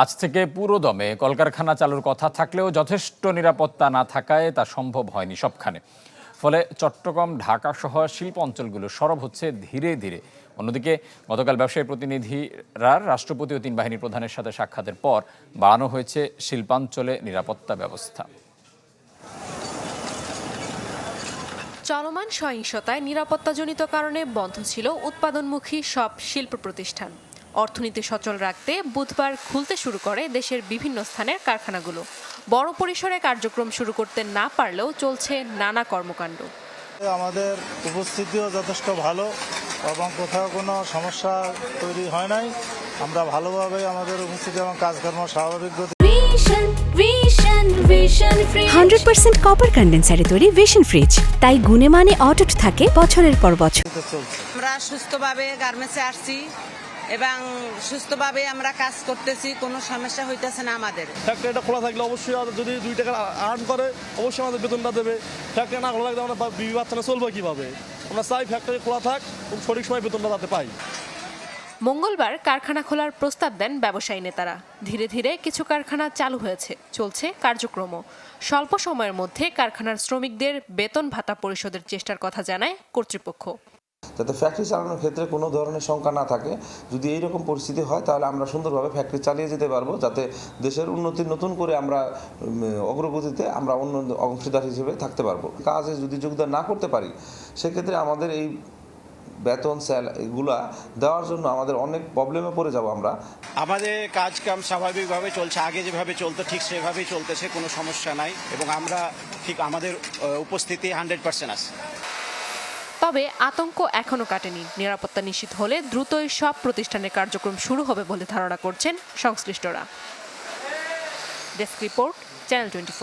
আজ থেকে পুরো দমে কলকারখানা চালুর কথা থাকলেও যথেষ্ট নিরাপত্তা না থাকায় তা সম্ভব হয়নি সবখানে। ফলে চট্টগ্রাম, ঢাকা সহ শিল্প অঞ্চলগুলো সরব হচ্ছে ধীরে ধীরে। অন্যদিকে গতকাল ব্যবসায়ী প্রতিনিধিরা রাষ্ট্রপতি ও তিন বাহিনীর প্রধানের সাথে সাক্ষাতের পর বাড়ানো হয়েছে শিল্পাঞ্চলে নিরাপত্তা ব্যবস্থা। চলমান সহিংসতায় নিরাপত্তাজনিত কারণে বন্ধ ছিল উৎপাদনমুখী সব শিল্প প্রতিষ্ঠান। অর্থনীতি সচল রাখতে বুধবার খুলতে শুরু করে দেশের বিভিন্ন স্থানের কারখানাগুলো। বড় পরিসরে কার্যক্রম শুরু করতে না পারলেও চলছে নানা কর্মকাণ্ড। আমাদের উপস্থিতিও যথেষ্ট ভালো এবং কোথাও কোনো সমস্যা তৈরি হয় নাই। আমরা ভালোভাবে আমাদের উপস্থিতি এবং কাজকর্ম স্বাভাবিক. হান্ড্রেড পার্সেন্ট কপার কন্ডেন্সারে তৈরি ভিশন ফ্রিজ তাই গুণে মানে অটুট থাকে বছরের পর বছর। আমরা সুস্থভাবে গার্মেন্টসে আসছি। এবং সুস্থভাবে আমরা কাজ করতেছি কোনো সমস্যা হইতেছে না আমাদের। ফ্যাক্টরিটা খোলা থাকলে অবশ্যই আমাদের যদি দুই টাকা আর্ন করে অবশ্যই আমাদের বেতনটা দেবে। ফ্যাক্টরি না খোলা থাকলে আমরা বিবি বাচ্চারা চলবে কীভাবে? আমরা চাই ফ্যাক্টরি খোলা থাক এবং সঠিক সময় বেতনটা যাতে পাই। মঙ্গলবার কারখানা খোলার প্রস্তাব দেন ব্যবসায়ী নেতারা। ধীরে ধীরে কিছু কারখানা চালু হয়েছে চলছে কার্যক্রম স্বল্প সময়ের মধ্যে কারখানার শ্রমিকদের বেতন ভাতা পরিশোধের চেষ্টার কথা জানায় কর্তৃপক্ষ। যাতে ফ্যাক্টরি চালানোর ক্ষেত্রে কোনো ধরনের শঙ্কা না থাকে। যদি এই রকম পরিস্থিতি হয়, তাহলে আমরা সুন্দরভাবে ফ্যাক্টরি চালিয়ে যেতে পারব, যাতে দেশের উন্নতি নতুন করে আমরা অগ্রগতিতে আমরা অন্য অংশীদার হিসেবে থাকতে পারব। কাজে যদি যোগদান না করতে পারি, সেক্ষেত্রে আমাদের এই বেতন, স্যাল, এগুলা দেওয়ার জন্য আমাদের অনেক প্রবলেমে পড়ে যাব আমরা। আমাদের কাজ কাম স্বাভাবিকভাবে চলছে, আগে যেভাবে চলতো, ঠিক সেভাবেই চলতেছে, কোনো সমস্যা নাই। এবং আমরা ঠিক আমাদের উপস্থিতি হান্ড্রেড পার্সেন্ট আছে। তবে আতঙ্ক এখনও কাটেনি। নিরাপত্তা নিশ্চিত হলে দ্রুতই সব প্রতিষ্ঠানের কার্যক্রম শুরু হবে বলে ধারণা করছেন সংশ্লিষ্টরা। Desk report, channel twenty